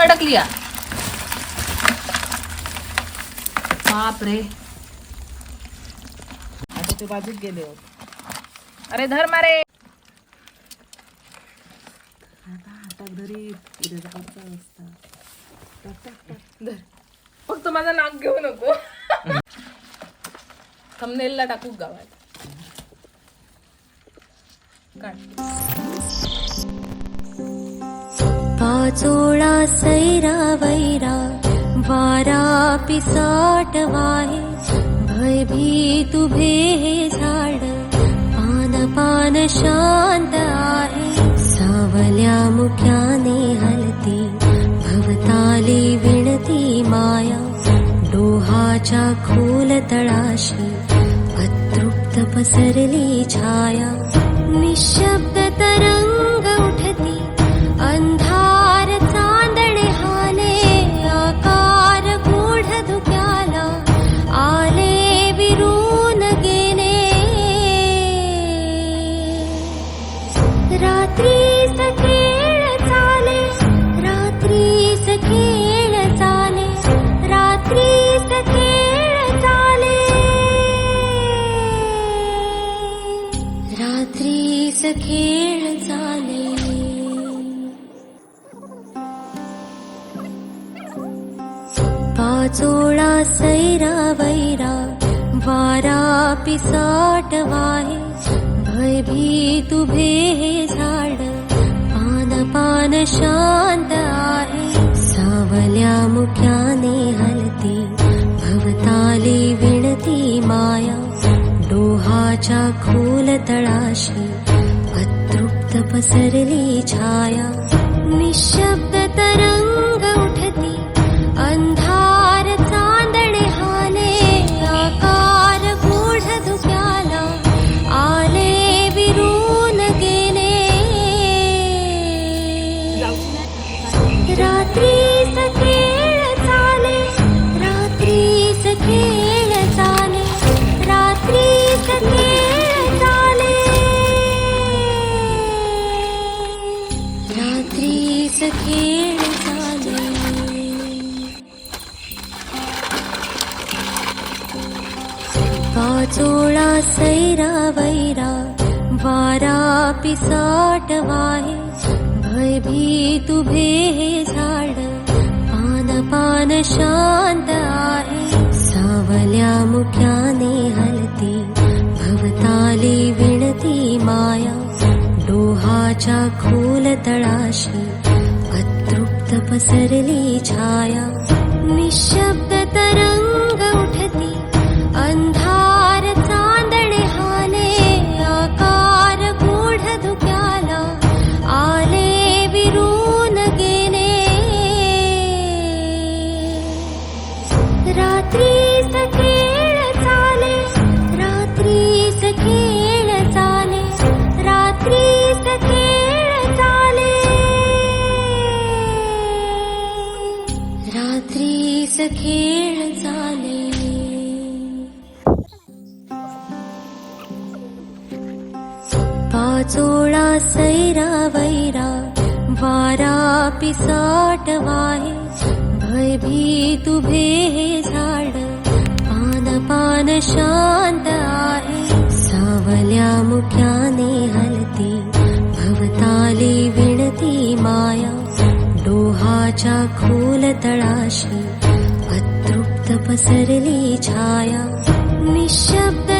अडकली या बाप रे। आता ते गेले अरे धर मारे। हातात घरी उद्याचा कच्चा टाक, टाक, टाक. धर. फक्त माझं नाक घेऊ नको. थंबनेलला टाकू गावात. पाचोळा सैरा वैरा वारा पिसाट वाहे भयभीत उभे हे झाड पान पान शांत आहे. सावल्या मुख्याने हलती भवताली विणती माया डोहाच्या खोल तळाशी अतृप्त पसरली छाया निशब्द रात्रीच खेळ झाले पाचोळा सैरा वैरा वारा पिसाट वाहे। भयभीत उभे हे झाड पान पान शांत आहे। सावल्या मुख्याने हलती भवताली विणती माया। डोहाच्या खोल तळाशी पसरली छाया निशब्द तरंग रात्रीच खेळ झाले. पाचोळा सैरा वैरा वारा पिसाट वाहे. भयभीत उभे हे झाड पान पान शांत आहे. सावल्या मुख्याने हलती भवताली विणती माया. डोहाच्या खोल तळाशी अतृप्त पसरली छाया निशब्द तरंग उठती अंधार चांदणे हाले आकार गूढ धुक्याला आले विरून गेले. रात्री सके खेळ झाले पाचोळा सैरा वैरा वारा पिसाट वाहे भयभीत उभे हे झाड पान पान शांत आहे सावल्या मुख्याने हलती भवताली विणती माया डोहाच्या खोल तळाशी तपसरली छाया निःशब्द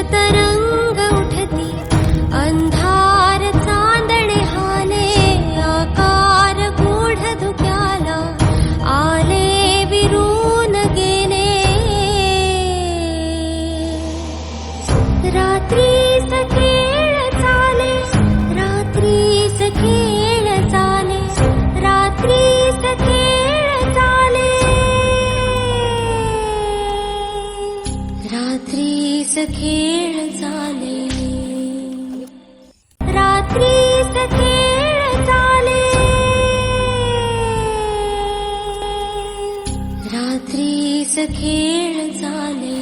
खेळ चाले.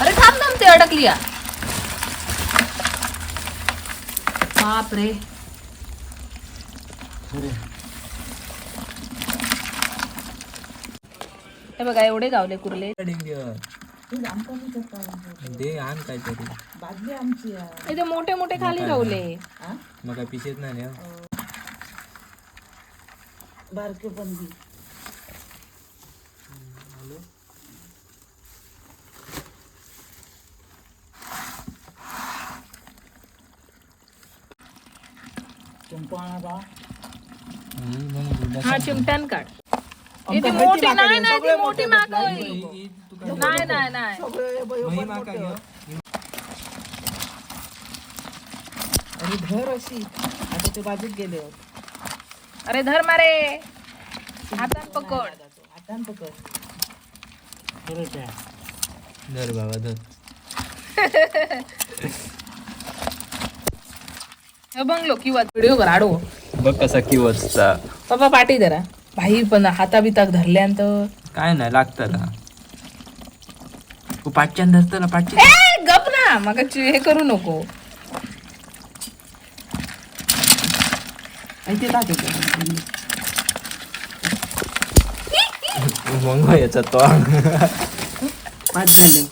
अरे थांब थांब ते अडकली या. बाप रे हे बघा एवढे गावले कुर्ले. दे आण काहीतरी. बादली आमची. इथे मोठे मोठे खाली गावले हा? मग काय पिशेत नाही ना. बारके बंदी. हा चिमट्यान काढ. इथे मोठी नाही नाही ती मोठी मागवली नाही नाही नाही. अरे धर अशी. आता ते बाजूत गेले होत. अरे धर मारे. हातात पकड. हातान पकड. धर बाबा धर. हे बंगलो किंवा व्हिडिओ कर आडो. बघ कसा की वाजता पप्पा पाठी जरा भाई पण हाता बिताक धरल्यानंतर. काय नाही लागतं ना तू पाचच्यान धरतं ना पाचच्या ए गप ना मग हे करू नको आणि ते मग याचा तो पाच झाले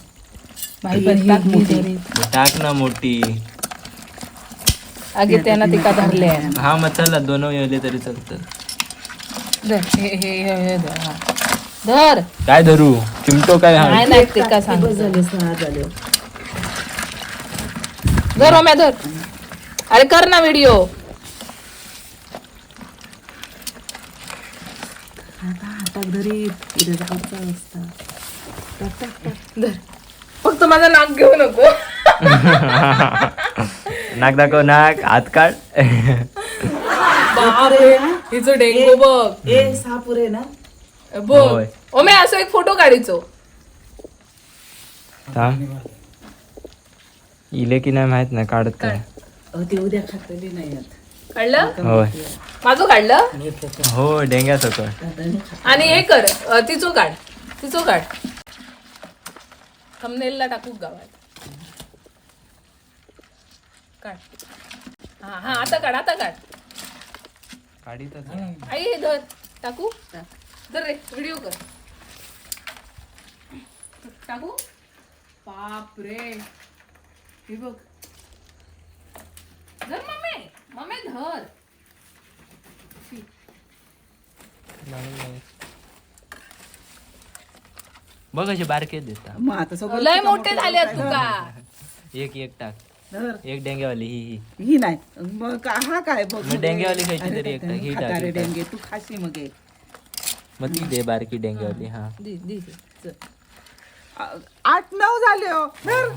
भाई पण ही ही धरी. टाक ना मोठी आगे त्यांना तिका धरले हा मग चला दोन येले तरी चालतं हे हे हे हे धर. हा. धर काय धरू? चिमटो काय हा? नाही नाही तिका सांग? बस झाले सहा झाले धर ओम्या धर. अरे कर ना व्हिडिओ आता हातात धरीत इथे जायचा असता. टाक टाक टाक. धर. फक्त माझं नाक घेऊ नको. नाक दाखव नाक हात काढ. बापरे हिचं डेंगू बघ. ए सापुरे ना. बघ होय. ओम्या असं एक फोटो काढायचो. थांब. इले की नाही माहीत नाही काढत काय. अहो, ते उद्या खातली नाही आहेत काढलं? होय. माझं काढलं? हो डेंग्या सकळ आणि हे कर अ, तिचो काढ तिचो काढ. थंबनेलला टाकू गावात? काढ. हा हा आता काढ आता काढ. आई हे धर टाकू? रे व्हिडिओ कर. टाकू? बाप रे हे बघ. धर मम्मी मम्मी धर. बघ असे बारके देता मग आता सगळं लय मोठे झाले तुका. एक एक टाक. धर. एक डेंग्यावाली ही ही. ही नाही. मग का- हा काय बघ. मग डेंग्यावाली खायची तरी एक टाक, ही टाक, ही टाक. डेंगे? तू खाशी मग हे. मग ती दे बारकी डेंग्यावाली हा दे दे दे. चल. आ- आठ नऊ झाले हो धर